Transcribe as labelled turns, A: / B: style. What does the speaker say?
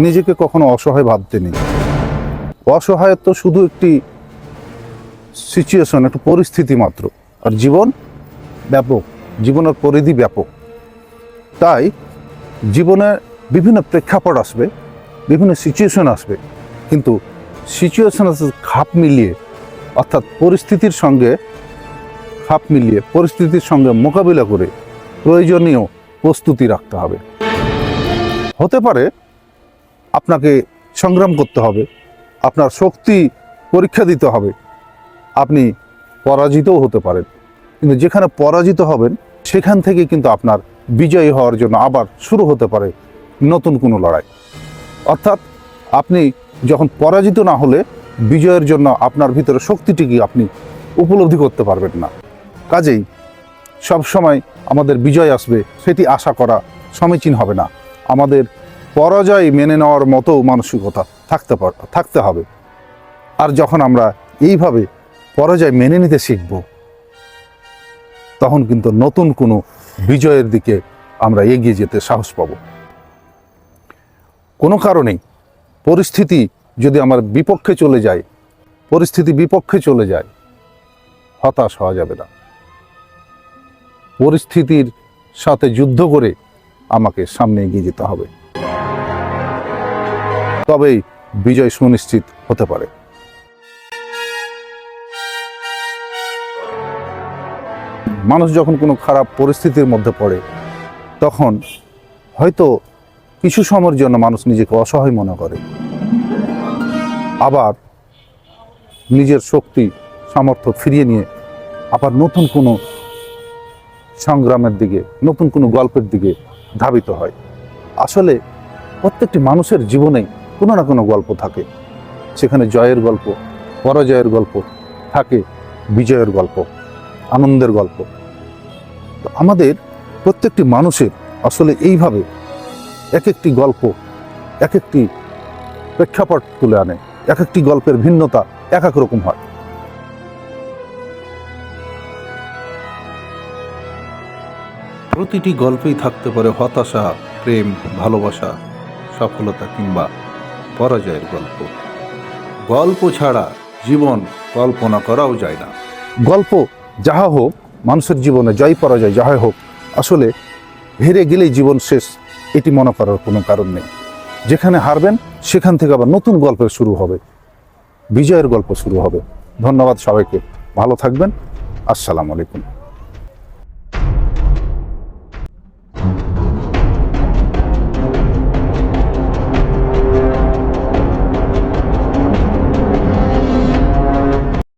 A: নিজেকে কখনো অসহায় ভাবতে নেই। অসহায়ত্ব শুধু একটি সিচুয়েশন একটা পরিস্থিতি মাত্র। আর জীবন ব্যাপক, জীবনের পরিধি ব্যাপক। তাই জীবনে বিভিন্ন প্রেক্ষাপট আসবে, বিভিন্ন সিচুয়েশন আসবে। কিন্তু সিচুয়েশনের খাপ মিলিয়ে, অর্থাৎ পরিস্থিতির সঙ্গে খাপ মিলিয়ে, পরিস্থিতির সঙ্গে মোকাবিলা করে প্রয়োজনীয় প্রস্তুতি রাখতে হবে। হতে পারে আপনাকে সংগ্রাম করতে হবে, আপনার শক্তি পরীক্ষা দিতে হবে, আপনি পরাজিতও হতে পারেন। কিন্তু যেখানে পরাজিত হবেন, সেখান থেকে কিন্তু আপনার বিজয়ী হওয়ার জন্য আবার শুরু হতে পারে নতুন কোনো লড়াই। অর্থাৎ আপনি যখন পরাজিত না হলে, বিজয়ের জন্য আপনার ভিতরে শক্তিটিকে আপনি উপলব্ধি করতে পারবেন না। কাজেই সব সময় আমাদের বিজয় আসবে, সেটি আশা করা সমীচীন হবে না। আমাদের পরাজয় মেনে নেওয়ার মতো মানসিকতা থাকতে থাকতে হবে। আর যখন আমরা এইভাবে পরাজয় মেনে নিতে শিখব, তখন কিন্তু নতুন কোনো বিজয়ের দিকে আমরা এগিয়ে যেতে সাহস পাব। কোনো কারণেই পরিস্থিতি যদি আমার বিপক্ষে চলে যায়, পরিস্থিতি বিপক্ষে চলে যায়, হতাশ হওয়া যাবে না। পরিস্থিতির সাথে যুদ্ধ করে আমাকে সামনে এগিয়ে যেতে হবে। তবেই বিজয় সুনিশ্চিত হতে পারে। মানুষ যখন কোনো খারাপ পরিস্থিতির মধ্যে পড়ে, তখন হয়তো কিছু সময়ের জন্য মানুষ নিজেকে অসহায় মনে করে। আবার নিজের শক্তি, সামর্থ্য ফিরিয়ে নিয়ে আবার নতুন কোনো সংগ্রামের দিকে, নতুন কোনো গল্পের দিকে ধাবিত হয়। আসলে প্রত্যেকটি মানুষের জীবনেই কোনো না কোনো গল্প থাকে। সেখানে জয়ের গল্প, পরাজয়ের গল্প থাকে, বিজয়ের গল্প, আনন্দের গল্প। আমাদের প্রত্যেকটি মানুষের আসলে এইভাবে এক একটি গল্প এক একটি প্রেক্ষাপট তুলে আনে এক একটি গল্পের ভিন্নতা এক এক রকম হয়। প্রতিটি গল্পেই থাকতে পারে হতাশা, প্রেম, ভালোবাসা, সফলতা কিংবা পরাজয়ের গল্প। গল্প ছাড়া জীবন কল্পনা করাও যায় না। গল্প যাহা হোক, মানুষের জীবনে জয় পরাজয় যাহা হোক, আসলে হেরে গেলেই জীবন শেষ, এটি মনে করার কোনো কারণ নেই। যেখানে হারবেন, সেখান থেকে আবার নতুন গল্পের শুরু হবে। বিজয়ের গল্প শুরু হবে। ধন্যবাদ সবাইকে। ভালো থাকবেন। আসসালামু আলাইকুম।